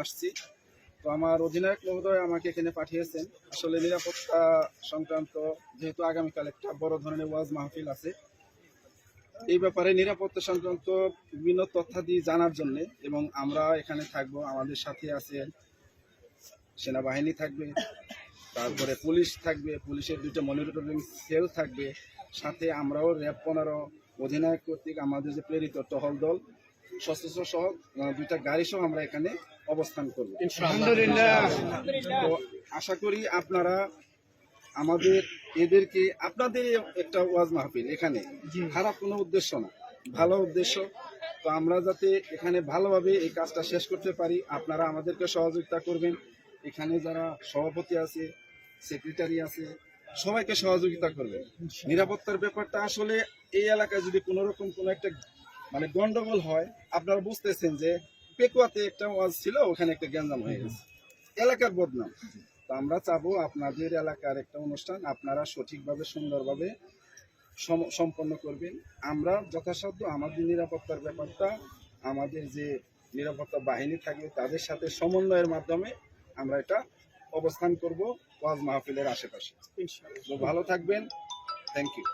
আসছি। তো আমার অধিনায়ক মহোদয় আমাকে এখানে পাঠিয়েছেন। আসলে নিরাপত্তা সংক্রান্ত যেহেতু আগামীকাল একটা বড় ধরনের ওয়াজ মাহফিল আছে, এই ব্যাপারে নিরাপত্তা সংক্রান্ত বিভিন্ন তথ্যাদি জানার জন্য এবং আমরা এখানে থাকব, আমাদের সাথে আছে সেনাবাহিনী থাকবে, তারপরে পুলিশ থাকবে, পুলিশের দুটো মনিটরিং সেল থাকবে, সাথে আমরাও র্যাব পনেরো অধিনায়ক কর্তৃক আমাদের যে প্রেরিত টহল দল সশস্ত্র সহ দুইটা গাড়ি সহ আমরা এখানে অবস্থান করব। তো আশা করি আপনারা আমাদের এদেরকে আপনাদের একটা ওয়াজ মাহফিল এখানে। খারাপ কোনো উদ্দেশ্য না ভালো উদ্দেশ্য। তো আমরা যাতে এখানে ভালোভাবে এই কাজটা শেষ করতে পারি আপনারা আমাদেরকে সহযোগিতা করবেন। এখানে যারা সভাপতি আছে সেক্রেটারি আছে সবাইকে সহযোগিতা করবেন। নিরাপত্তার ব্যাপারটা আসলে এই এলাকায় যদি কোনোরকম কোনো একটা মানে গন্ডগোল হয়, আপনারা বুঝতেছেন যে পেকুয়াতে একটা ওয়াজ ছিল, ওখানে একটা গ্যাঞ্জাম হয়ে গেছে। এলাকার বদনাম। তো আমরা চাবো আপনাদের এলাকার একটা অনুষ্ঠান, আপনারা সঠিকভাবে, সুন্দরভাবে সম- সম্পন্ন করবেন। আমরা যথাসাধ্য আমাদের নিরাপত্তার ব্যাপারটা, আমাদের যে নিরাপত্তা বাহিনী থাকবে তাদের সাথে সমন্বয়ের মাধ্যমে আমরা এটা অবস্থান করব ওয়াজ মাহফিলের আশেপাশে। ভালো থাকবেন। Thank you